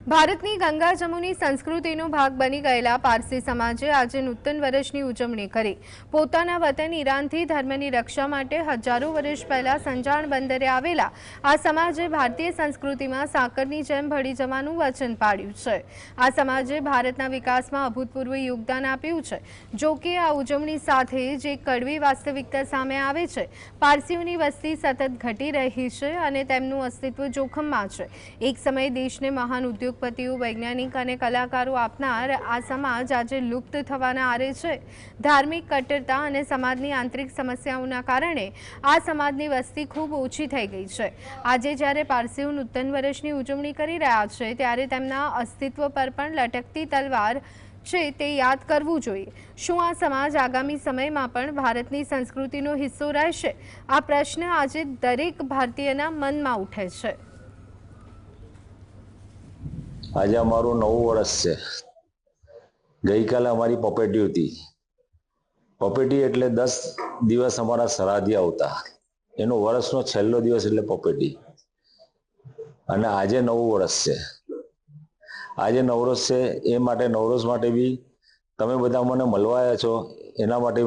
ભારતની ગંગા જમુની સંસ્કૃતિનો ભાગ બની ગયેલા પારસી સમાજે આજે નૂતન વર્ષની ઉજવણી કરી. પોતાના વતન ઈરાનથી ધર્મની રક્ષા માટે હજારો વર્ષ પહેલા સંજાણ બંદરે આવેલા આ સમાજે ભારતીય સંસ્કૃતિમાં સાકરની જેમ ભળી જવાનું વચન પાડ્યું છે. આ સમાજે ભારતના વિકાસમાં અભૂતપૂર્વ યોગદાન આપ્યું છે. જો કે આ ઉજવણી સાથે જે કડવી વાસ્તવિકતા સામે આવે છે. પારસીઓની વસ્તી સતત ઘટી રહી છે અને તેમનું અસ્તિત્વ જોખમમાં છે. એક સમયે દેશને મહાન ઉદ્યોગપતિઓ, વૈજ્ઞાનિક અને કલાકારો આપનાર આ સમાજ આજે લુપ્ત થવાના આરે છે. ધાર્મિક કટ્ટરતા અને સમાજની આંતરિક સમસ્યાઓના કારણે આ સમાજની વસ્તી ખૂબ ઓછી થઈ ગઈ છે. આજે જ્યારે પારસીઓ નૂતન વર્ષની ઉજવણી કરી રહ્યા છે, ત્યારે તેમના અસ્તિત્વ પર પણ લટકતી તલવાર છે તે યાદ કરવું જોઈએ. શું આ સમાજ આગામી સમયમાં પણ ભારતની સંસ્કૃતિનો હિસ્સો રહેશે? આ પ્રશ્ન આજે દરેક ભારતીયના મનમાં ઉઠે છે. આજે અમારું નવું વર્ષ છે. ગઈકાલે અમારી પપેટી હતી. પપેટી એટલે દસ દિવસ અમારા સરાધી આવતા. એનો વર્ષનો છેલ્લો દિવસ એટલે પપેટી. અને આજે નવું વર્ષ છે. આજે નવરોઝ છે, એ માટે નવરોઝ માટે બી તમે બધા મને મળવા આવ્યા છો, એના માટે